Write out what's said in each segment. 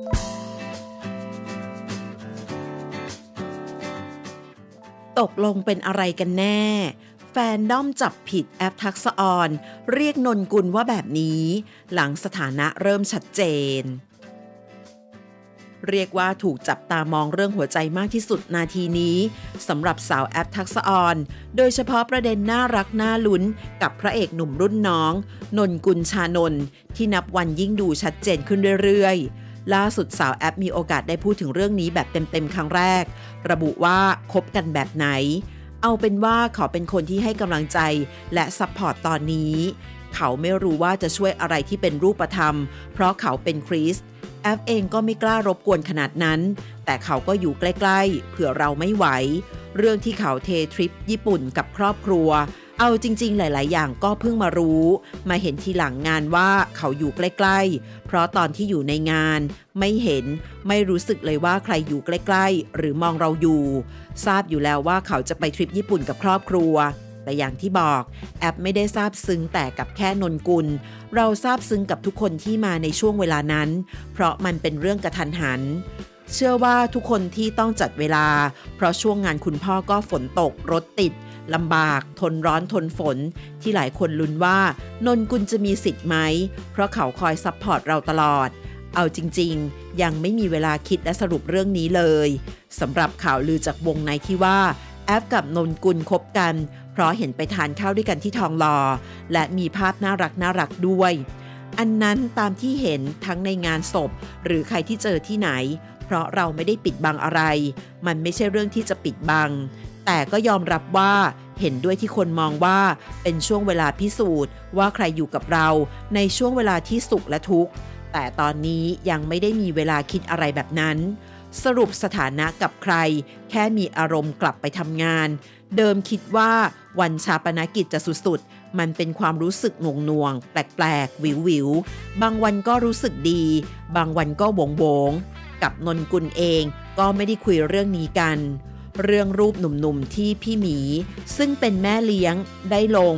ตกลงเป็นอะไรกันแน่ แฟนด้อมจับผิดแอปทักษออน เรียกนนกุลว่าแบบนี้ หลังสถานะเริ่มชัดเจน เรียกว่าถูกจับตามองเรื่องหัวใจมากที่สุดนาทีนี้สำหรับสาวแอปทักษออน โดยเฉพาะประเด็นน่ารักน่าลุ้น กับพระเอกหนุ่มรุ่นน้อง นนกุลชานนท์ที่นับวันยิ่งดูชัดเจนขึ้นเรื่อยๆ ล่าสุดสาวแอปมีโอกาสได้พูดถึงเรื่องนี้แบบเต็มๆครั้งแรก ระบุว่าคบกันแบบไหน เอาเป็นว่าขาเป็นคนที่ให้กำลังใจและซัพพอร์ตตอนนี้ เขาไม่รู้ว่าจะช่วยอะไรที่เป็นรูปธรรม เพราะเขาเป็นคริสแอฟเองก็ไม่กล้ารบกวนขนาดนั้น แต่เขาก็อยู่ใกล้ๆ เผื่อเราไม่ไหว เรื่องที่เขาเททริปญี่ปุ่นกับครอบครัว เอาจริง ๆ หลาย ๆ อย่างก็เพิ่งมารู้ มาเห็นทีหลังงานว่าเขาอยู่ใกล้ ๆ เพราะตอนที่อยู่ในงาน ไม่เห็นไม่รู้สึกเลยว่าใครอยู่ใกล้ ๆ หรือมองเราอยู่ ทราบอยู่แล้วว่าเขาจะไปทริปญี่ปุ่นกับครอบครัว แต่อย่างที่บอกแอปไม่ได้ทราบซึ้งแต่กับแค่นนกุล เราทราบซึ้งกับทุกคนที่มาในช่วงเวลานั้น เพราะมันเป็นเรื่องกระทันหันเชื่อว่าทุกคนที่ต้องจัดเวลา เพราะช่วงงานคุณพ่อก็ฝนตกรถติด ลำบากทนร้อนทนฝน ที่หลายคนลุ้นว่านนกุลจะมีสิทธิ์ไหม เพราะเขาคอยซัพพอร์ตเราตลอด เอาจริง ๆ ยังไม่มีเวลาคิดและสรุปเรื่องนี้เลยสำหรับข่าวลือจากวงในที่ว่าแอปกับนนกุลคบกัน เพราะเห็นไปทานข้าวด้วยกันที่ทองหลอและมีภาพน่ารักน่ารักด้วย อันนั้นตามที่เห็นทั้งในงานศพ หรือใครที่เจอที่ไหน เพราะเราไม่ได้ปิดบังอะไร มันไม่ใช่เรื่องที่จะปิดบัง แต่ก็ยอมรับว่าเห็นด้วยที่คนมองว่าเป็นช่วงเวลาพิสูจน์ ว่าใครอยู่กับเราในช่วงเวลาที่สุขและทุกข์ แต่ตอนนี้ยังไม่ได้มีเวลาคิดอะไรแบบนั้น สรุปสถานะกับใคร แค่มีอารมณ์กลับไปทำงาน เดิมคิดว่าวันชาปนกิจจะสุดๆ มันเป็นความรู้สึกหน่วงหน่วงๆแปลกๆ วิววิวๆบางวันก็รู้สึกดี บางวันก็โบงงๆกับนนกุลเองก็ไม่ได้คุยเรื่องนี้กัน เรื่องรูปหนุ่มๆที่พี่หมี ซึ่งเป็นแม่เลี้ยงได้ลง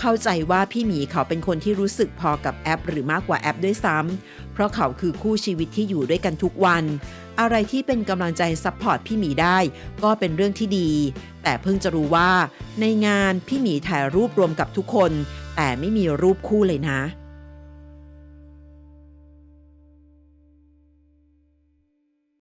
เข้าใจว่าพี่หมีเขาเป็นคนที่รู้สึกพอกับแอป หรือมากกว่าแอปด้วยซ้ำเพราะเขาคือคู่ชีวิตที่อยู่ด้วยกันทุกวัน อะไรที่เป็นกำลังใจซัพพอร์ตพี่หมีได้ก็เป็นเรื่องที่ดี แต่เพิ่งจะรู้ว่า ในงานพี่หมีถ่ายรูปรวมกับทุกคน แต่ไม่มีรูปคู่เลยนะ